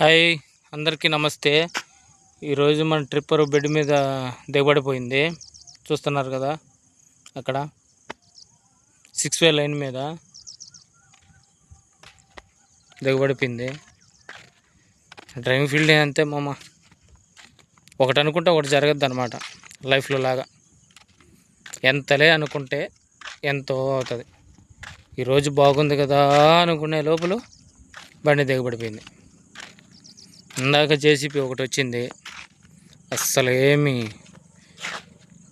Hi అందరికీ నమస్తే. ఈరోజు మన ట్రిప్పర్ బెడ్ మీద దిగబడిపోయింది. చూస్తున్నారు కదా అక్కడ. సిక్స్ వే లైన్ మీద దిగబడిపోయింది. డ్రైవింగ్ ఫీల్డ్ అంతే మామ. ఒకటి అనుకుంటే ఒకటి జరగద్దు అనమాట లైఫ్లో లాగా. ఎంతలే అనుకుంటే ఎంతో అవుతుంది. ఈరోజు బాగుంది కదా అనుకునే లోపల బండి దిగబడిపోయింది. ఇందాక జేసీపీ ఒకటి వచ్చింది అస్సలు ఏమి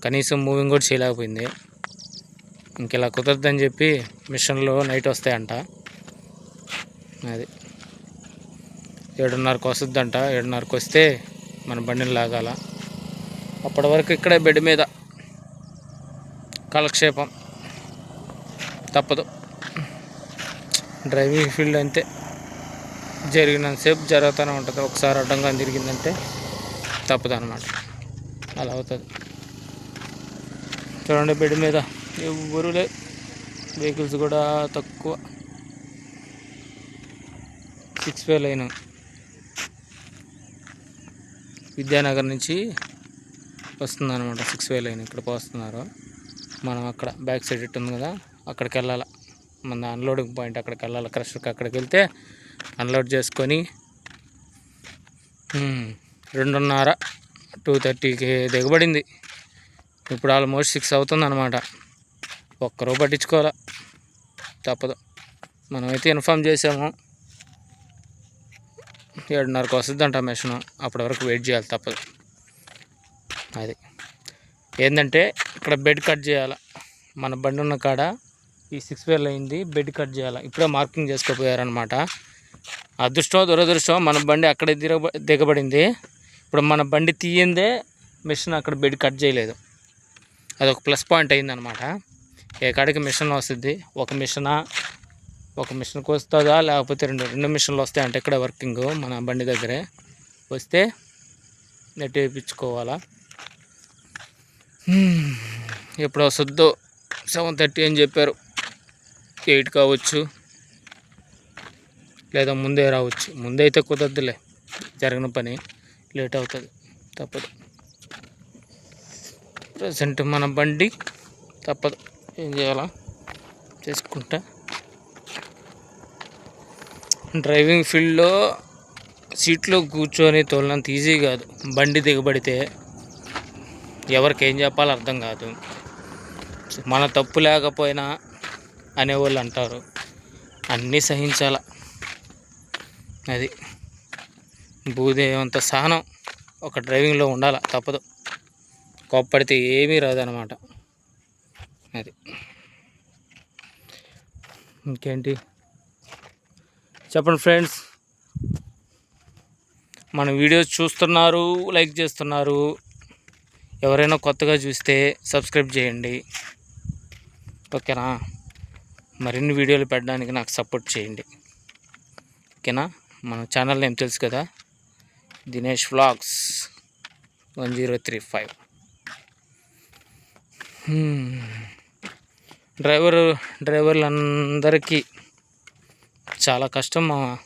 కనీసం మూవింగ్ కూడా చేయలేకపోయింది. ఇంక ఇలా కుదరదని చెప్పి మిషన్లో నైట్ వస్తాయంట. అది. ఏడున్నరకు వస్తుందంట. ఏడున్నరకు వస్తే మన బండిని లాగాల. అప్పటి వరకు ఇక్కడే బెడ్ మీద కాలక్షేపం. తప్పదు. డ్రైవింగ్ ఫీల్డ్ అంతే. జరిగినంతసేపు జరుగుతూనే ఉంటుంది. ఒకసారి అడ్డంగా తిరిగిందంటే తప్పదు అనమాట అలా అవుతుంది. చూడండి బెడ్ మీద ఎవరు లే వెహికల్స్ కూడా తక్కువ. సిక్స్ వే లైన్. విద్యానగర్ నుంచి వస్తుంది అనమాట సిక్స్ వే లైన్ ఇక్కడికి వస్తున్నారు. మనం అక్కడ బ్యాక్ సైడ్ ఇట్టుంది ఉంది కదా అక్కడికి వెళ్ళాలి. మన అన్లోడింగ్ పాయింట్ అక్కడికి వెళ్ళాలి. క్రషర్కి అక్కడికి వెళ్తే అన్లోడ్ చేసుకొని రెండున్నర టూ థర్టీకి దిగబడింది. ఇప్పుడు ఆల్మోస్ట్ సిక్స్ అవుతుంది అనమాట ఒక్కరూ పట్టించుకోవాలా? తప్పదు. మనమైతే ఇన్ఫామ్ చేసాము. ఏడున్నరకు వస్తుందంట మెషిన్. అప్పటి వరకు వెయిట్ చేయాలి తప్పదు. అది. ఏంటంటే ఇక్కడ బెడ్ కట్ చేయాలి? మన బండి ఉన్న కాడ ఈ సిక్స్ వేలు అయింది బెడ్ కట్ చేయాలి? ఇప్పుడే మార్కింగ్ చేసుకోపోయారనమాట అదృష్టం దురదృష్టం మన బండి అక్కడే దిగబ దిగబడింది. ఇప్పుడు మన బండి తీయిందే మిషన్ అక్కడ బెడ్ కట్ చేయలేదు. అది ఒక ప్లస్ పాయింట్ అయిందనమాట ఏ కాడికి మిషన్ వస్తుంది? ఒక మిషనా? ఒక మిషన్కి వస్తుందా లేకపోతే రెండు రెండు మిషన్లు వస్తాయంటే ఇక్కడ వర్కింగ్ మన బండి దగ్గరే. వస్తే నెట్ వేయించుకోవాలా? హ్మ్. ఎప్పుడు వస్తుందో సెవెన్ థర్టీ అని చెప్పారు. ఎయిట్ కావచ్చు. లేదా ముందే రావచ్చు. ముందే అయితే కుదరదులే. జరిగిన పని లేట్ అవుతుంది. తప్పదు. ప్రజెంట్ మన బండి తప్పదు. ఏం చేయాలా? చేసుకుంటా. డ్రైవింగ్ ఫీల్డ్లో సీట్లో కూర్చొని తోలనంత ఈజీ కాదు. బండి దిగబడితే ఎవరికి ఏం చెప్పాలో అర్థం కాదు. మన తప్పు లేకపోయినా అనేవాళ్ళు అంటారు. అన్నీ సహించాలా? అది. భూదేవంత సహనం. ఒక డ్రైవింగ్లో ఉండాల తప్పదు. కోప్పడితే ఏమీ రాదనమాట అది. ఇంకేంటి? చెప్పండి ఫ్రెండ్స్. మన వీడియోస్ చూస్తున్నారు లైక్ చేస్తున్నారు. ఎవరైనా కొత్తగా చూస్తే సబ్స్క్రైబ్ చేయండి. ఓకేనా? మరిన్ని వీడియోలు పెట్టడానికి నాకు సపోర్ట్ చేయండి. ఓకేనా? మన ఛానల్ నేమ్ తెలుసు కదా? Dinesh vlogs one zero three five driver డ్రైవర్లందరికీ చాలా కష్టం. మా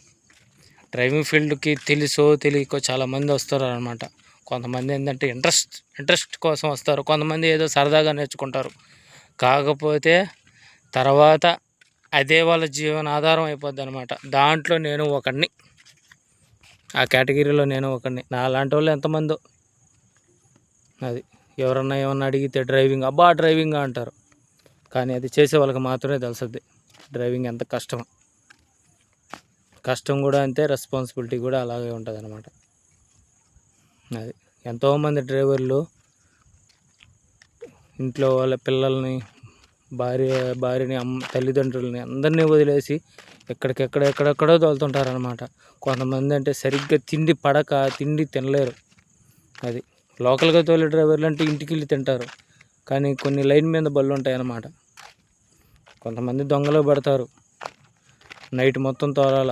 డ్రైవింగ్ ఫీల్డ్కి తెలుసో తెలియకో చాలామంది వస్తారు అనమాట కొంతమంది ఏంటంటే ఇంట్రెస్ట్ ఇంట్రెస్ట్ కోసం వస్తారు. కొంతమంది ఏదో సరదాగా నేర్చుకుంటారు. కాకపోతే తర్వాత అదే వాళ్ళ జీవన ఆధారం అయిపోద్ది అనమాట దాంట్లో నేను ఒకడిని. ఆ కేటగిరీలో నేను ఒకడిని. నా లాంటి వాళ్ళు ఎంతమందో. అది ఎవరన్నా ఏమన్నా అడిగితే డ్రైవింగ్ అబ్బా డ్రైవింగ్ అంటారు. కానీ అది చేసే వాళ్ళకి మాత్రమే తెలుస్తుంది. డ్రైవింగ్ ఎంత కష్టం. కష్టం కూడా అంతే రెస్పాన్సిబిలిటీ కూడా అలాగే ఉంటుంది అనమాట అది ఎంతోమంది డ్రైవర్లు ఇంట్లో వాళ్ళ పిల్లల్ని భార్య భార్యని అమ్మ తల్లిదండ్రులని అందరినీ వదిలేసి ఎక్కడికెక్కడ ఎక్కడెక్కడో తోలుతుంటారనమాట కొంతమంది అంటే సరిగ్గా తిండి పడక తిండి తినలేరు. అది లోకల్గా తోలే డ్రైవర్లు అంటే ఇంటికి వెళ్ళి తింటారు. కానీ కొన్ని లైన్ మీద బళ్ళు ఉంటాయి అన్నమాట కొంతమంది దొంగలో పడతారు. నైట్ మొత్తం తోలాల.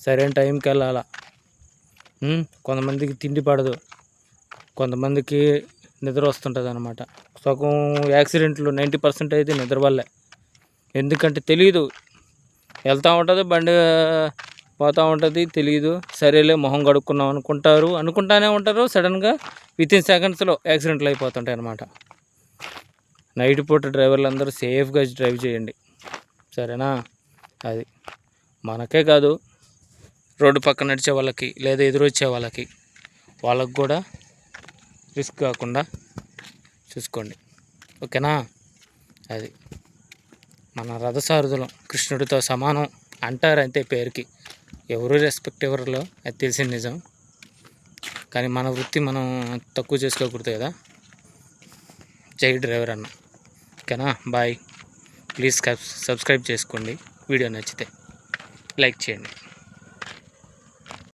సరైన టైంకి వెళ్ళాలా కొంతమందికి తిండి పడదు. కొంతమందికి నిద్ర వస్తుంటుంది అనమాట సగం యాక్సిడెంట్లు నైంటీ పర్సెంట్ అయితే నిద్ర వల్లే. ఎందుకంటే తెలియదు వెళ్తూ ఉంటుంది బండి పోతూ ఉంటుంది తెలియదు సరేలే మొహం కడుక్కున్నాం అనుకుంటారు. అనుకుంటానే ఉంటారు సడన్గా విత్ ఇన్ సెకండ్స్లో యాక్సిడెంట్లు అయిపోతుంటాయి అనమాట నైట్ పూట డ్రైవర్లు అందరూ సేఫ్గా డ్రైవ్ చేయండి. సరేనా? అది. మనకే కాదు. రోడ్డు పక్కన నడిచే వాళ్ళకి లేదా ఎదురొచ్చే వాళ్ళకి వాళ్ళకి కూడా రిస్క్ కాకుండా చూసుకోండి. ఓకేనా? అది. మన రథసారథులం కృష్ణుడితో సమానం అంటారు అంతే పేరుకి. ఎవరు రెస్పెక్ట్ ఎవరిలో అది తెలిసిన నిజం. కానీ మన వృత్తి మనం తక్కువ చేసుకోకూడదు కదా. జై డ్రైవర్ అన్న. ఓకేనా? బాయ్. ప్లీజ్ సబ్స్క్రైబ్ చేసుకోండి. వీడియో నచ్చితే లైక్ చేయండి.